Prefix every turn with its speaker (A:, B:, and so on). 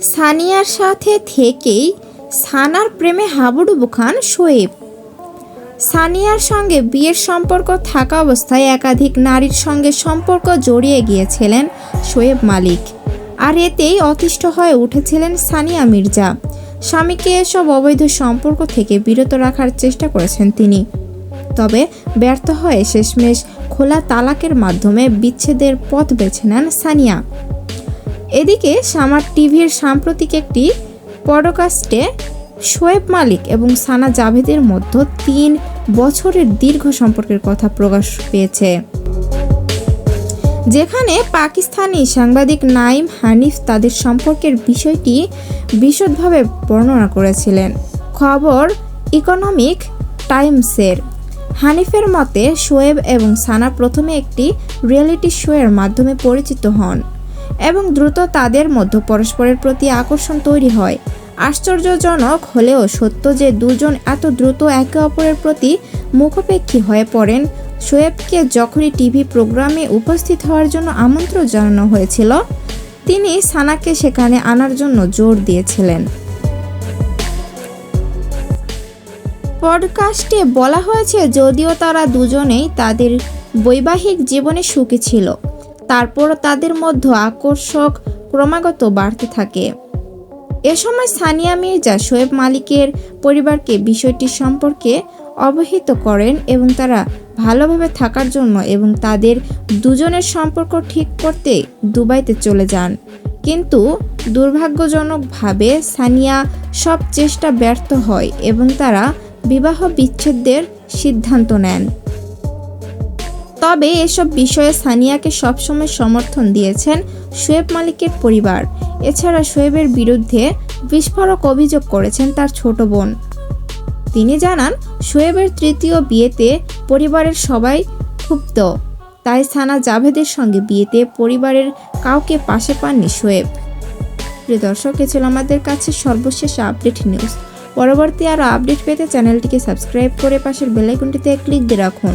A: সানিয়ার সাথে থেকেই সানার প্রেমে হাবুডুবু খান শোয়েব। সানিয়ার সঙ্গে বিয়ের সম্পর্ক থাকা অবস্থায় একাধিক নারীর সঙ্গে সম্পর্ক জড়িয়ে গিয়েছিলেন শোয়েব মালিক। আর এতেই অতিষ্ঠ হয়ে উঠেছিলেন সানিয়া মির্জা। স্বামীকে এসব অবৈধ সম্পর্ক থেকে বিরত রাখার চেষ্টা করেছেন তিনি। তবে ব্যর্থ হয়ে শেষমেশ খোলা তালাকের মাধ্যমে বিচ্ছেদের পথ বেছে নেন সানিয়া। এদিকে সামার টিভির সাম্প্রতিক একটি পডকাস্টে শোয়েব মালিক এবং সানা জাভেদের মধ্যে তিন বছরের দীর্ঘ সম্পর্কের কথা প্রকাশ পেয়েছে। যেখানে পাকিস্তানি সাংবাদিক নাইম হানিফ তাদের সম্পর্কের বিষয়টি বিশদভাবে বর্ণনা করেছিলেন। খবর ইকোনমিক টাইমসের। হানিফের মতে, শোয়েব এবং সানা প্রথমে একটি রিয়েলিটি শোয়ের মাধ্যমে পরিচিত হন। এবং দ্রুত তাদের মধ্যে পরস্পরের প্রতি আকর্ষণ তৈরি হয়। আশ্চর্যজনক হলেও সত্য যে দুজন এত দ্রুত একে অপরের প্রতি মুখোপেক্ষী হয়ে পড়েন, শোয়েবকে যখনই টিভি প্রোগ্রামে উপস্থিত হওয়ার জন্য আমন্ত্রণ জানানো হয়েছিল, তিনি সানাকে সেখানে আনার জন্য জোর দিয়েছিলেন। পডকাস্টে বলা হয়েছে, যদিও তারা দুজনেই তাদের বৈবাহিক জীবনে সুখী ছিল। তারপরও তাদের মধ্যে আকর্ষক ক্রমাগত বাড়তে থাকে। এ সময় সানিয়া মির্জা শোয়েব মালিকের পরিবারকে বিষয়টি সম্পর্কে অবহিত করেন এবং তারা ভালোভাবে থাকার জন্য এবং তাদের দুজনের সম্পর্ক ঠিক করতে দুবাইতে চলে যান। কিন্তু দুর্ভাগ্যজনকভাবে সানিয়া সব চেষ্টা ব্যর্থ হয় এবং তারা বিবাহ বিচ্ছেদের সিদ্ধান্ত নেন। তবে এসব বিষয়ে সানিয়াকে সবসময় সমর্থন দিয়েছেন শোয়েব মালিকের পরিবার। এছাড়া শোয়েবের বিরুদ্ধে বিস্ফোরক অভিযোগ করেছেন তার ছোট বোন। তিনি জানান, শোয়েবের তৃতীয় বিয়েতে পরিবারের সবাই ক্ষুব্ধ। তাই সানা জাভেদের সঙ্গে বিয়েতে পরিবারের কাউকে পাশে পাননি শোয়েব। প্রিয় দর্শক, এ ছিল আমাদের কাছে সর্বশেষ আপডেট নিউজ। পরবর্তী আরও আপডেট পেতে চ্যানেলটিকে সাবস্ক্রাইব করে পাশের বেলাইকনটিতে ক্লিক দিয়ে রাখুন।